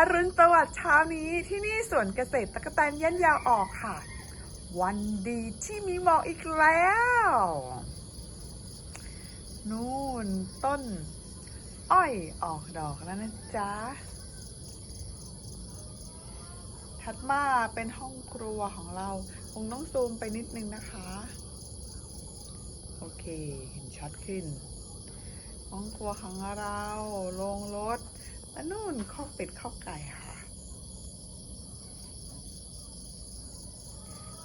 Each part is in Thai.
อรุณสวัสดิ์เช้านี้ที่นี่สวนเกษตรตะกแตนยันยาวออกค่ะ วันดีที่มีหมอกอีกแล้ว นู่นต้น อ้อยออกดอกแล้วนะจ๊ะ ถัดมาเป็นห้องครัวของเรา คงต้องซูมไปนิดนึงนะคะ โอเค เห็นชัดขึ้น ห้องครัวของเรา โรงรถ และนู่นข้อกเป็ดข้อกไก่ค่ะ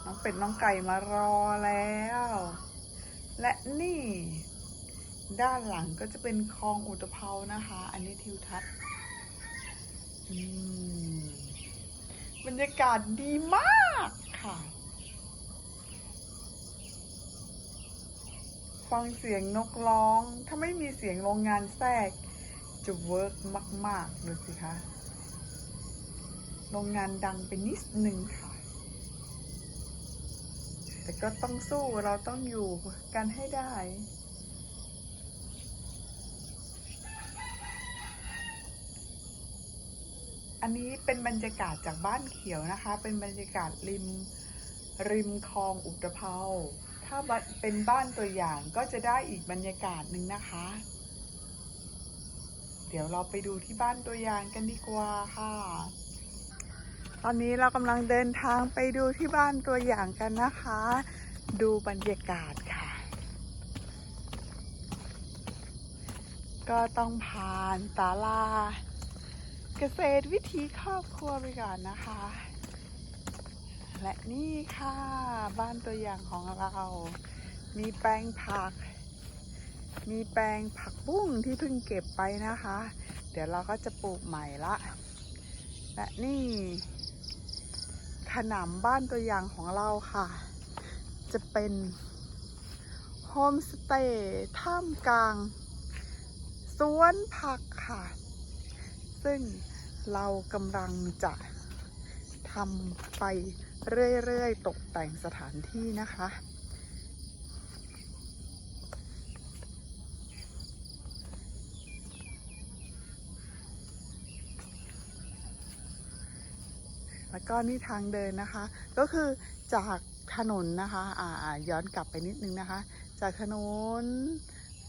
น้องเป็ดน้องไก่มารอแล้ว และนี่ ด้านหลังก็จะเป็นคลองอุตภเปานะคะ อันนี้ทิวทัศน์อืมบรรยากาศดีมากค่ะ ฟังเสียงนกร้อง ถ้าไม่มีเสียงโรงงานแทรก จะเวิร์กมาก ๆ ดูสิคะ โรงงานดังไปนิดนึงค่ะ แต่ก็ต้องสู้เราต้องอยู่กันให้ได้อันนี้เป็นบรรยากาศจากบ้านเขียวนะคะ เป็นบรรยากาศริมริมคลองอุตภเปาถ้าเป็นบ้านตัวอย่างก็จะได้อีกบรรยากาศหนึ่งนะคะ เดี๋ยวเราไปดูที่บ้านตัวอย่างกันดีกว่าค่ะ ตอนนี้เรากำลังเดินทางไปดูที่บ้านตัวอย่างกันนะคะ ดูบรรยากาศค่ะ ก็ต้องผ่านศาลาเกษตรวิถีครอบครัวไปก่อนนะคะ และนี่ค่ะ บ้านตัวอย่างของเรา มีแปลงผัก มีแปลงผักบุ้งที่เพิ่งเก็บไปนะคะ เดี๋ยวเราก็จะปลูกใหม่ละ และนี่ขนำบ้านตัวอย่างของเราค่ะ จะเป็นโฮมสเตย์ท่ามกลาง สวนผักค่ะ ซึ่งเรากำลังจะทำไปเรื่อย ๆ ตกแต่งสถานที่นะคะ แล้วก็นี่ทางเดินนะคะ ก็คือจากถนนนะคะอ่าย้อนกลับไปนิดนึงนะคะ จากถนน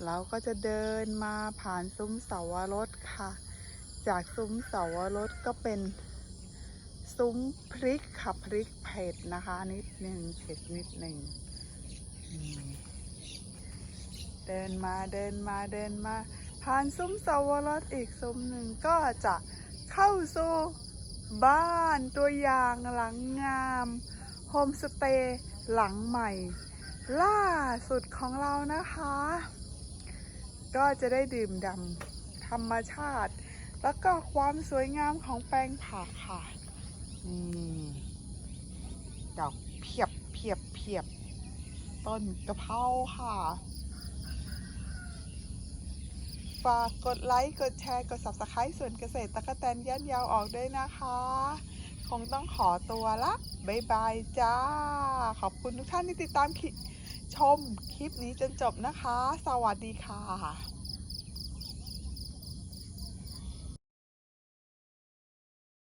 เราก็จะเดินมาผ่านซุ้มเสาวรสค่ะ จากซุ้มเสาวรสก็เป็นซุ้มพริกค่ะพริกเผ็ดนะคะ นิดหนึ่งเผ็ดนิดหนึ่งเดินมาเดินมาเดินมา ผ่านซุ้มเสาวรสอีกซุ้มหนึ่งก็จะเข้าสู่ บ้านตัวอย่างหลังงามโฮมสเตย์หลังใหม่ ล่าสุดของเรานะคะ ก็จะได้ดื่มด่ำธรรมชาติ แล้วก็ความสวยงามของแปลงผักค่ะนี่ดอกเพียบเพียบเพียบต้นกะเพราค่ะ ฝากกดไลค์ กดแชร์ กด subscribe ส่วนเกษตรตะกะแตนย่านยาวออกด้วยนะคะ คงต้องขอตัวละบายบายจ้า ขอบคุณทุกท่านที่ติดตามชมคลิปนี้จนจบนะคะ สวัสดีค่ะ